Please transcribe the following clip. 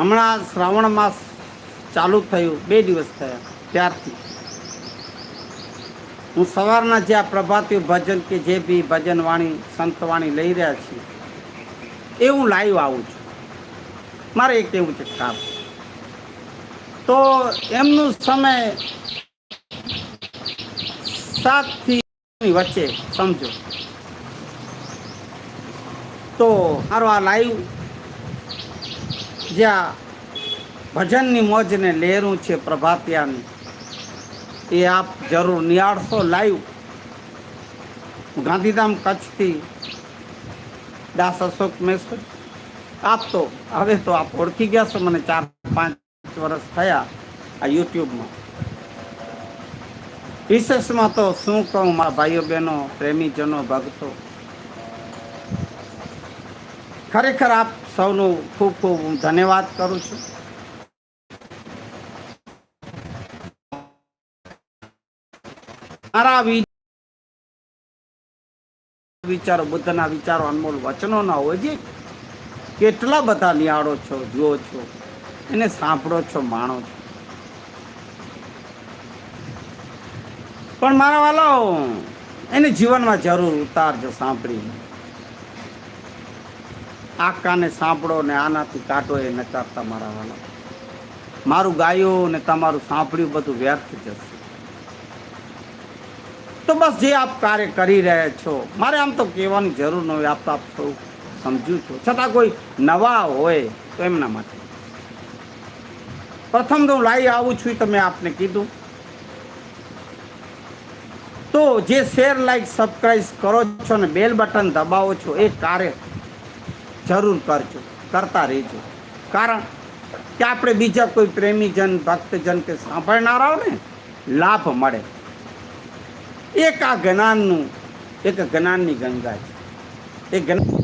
હમણાં શ્રાવણ માસ ચાલુ થયું, બે દિવસ થયા, ત્યારથી. હું સવારના જે આ પ્રભાતી ભજન કે જે બી ભજન વાણી સંતવાણી લઈ રહ્યા છીએ એ હું લાઈવ આવું છું. મારે એક એવું છે કામ તો એમનું સમય સાતથી વચ્ચે, સમજો. તો મારો આ લાઈવ જ્યાં ભજનની મોજને લહેરું છે પ્રભાતિયાની. એ આપ જરૂર નિહાળશો લાઈવ. ગાંધીધામ કચ્છથી દાસ અશોક મેસર આપ તો, હવે તો આપ ઓળખી ગયા છો, મને ચાર પાંચ વર્ષ થયા આ યુટ્યુબમાં. વિશેષમાં તો શું કહું, મારા ભાઈઓ બહેનો, પ્રેમીજનો, ભક્તો. ખરેખર આપ સૌનું ખૂબ ખૂબ ધન્યવાદ કરું છું. મારા વિચારો, બુદ્ધના વિચારો, અનમોલ વચનો ના હોય છે કેટલા બધા નિહાળો છો, જુઓ છો, એને સાંભળો છો, માણો છો. પણ મારા વાલાઓ, એને જીવનમાં જરૂર ઉતારજો સાંભળી આ કાને સાંભળો ને આનાથી કાઢો એ નચારતા મારા વાલા મારું ગાયું ને તમારું સાંભળ્યું બધું વ્યર્થ જશે. તો બસ જે આપ કાર્ય કરી રહ્યા છો, મારે આમ તો કહેવાની જરૂર ન હોય, આપ તો આપ થોડું સમજુ છો. છતાં કોઈ નવા હોય તો એમના માટે. પ્રથમ તો હું લાઈ આવું છું એ તો આપને કીધું. તો જે શેર લાઈક સબસ્ક્રાઈબ કરો છો ને બેલ બટન દબાવો છો, એ કાર્ય જરૂર કરજો, કરતા રહેજો. કારણ કે આપણે બીજા કોઈ પ્રેમીજન, ભક્તજન કે સાંભળનારાઓને લાભ મળે. એક આ જ્ઞાનનું, એક જ્ઞાનની ગંગા છે. એ જ્ઞાન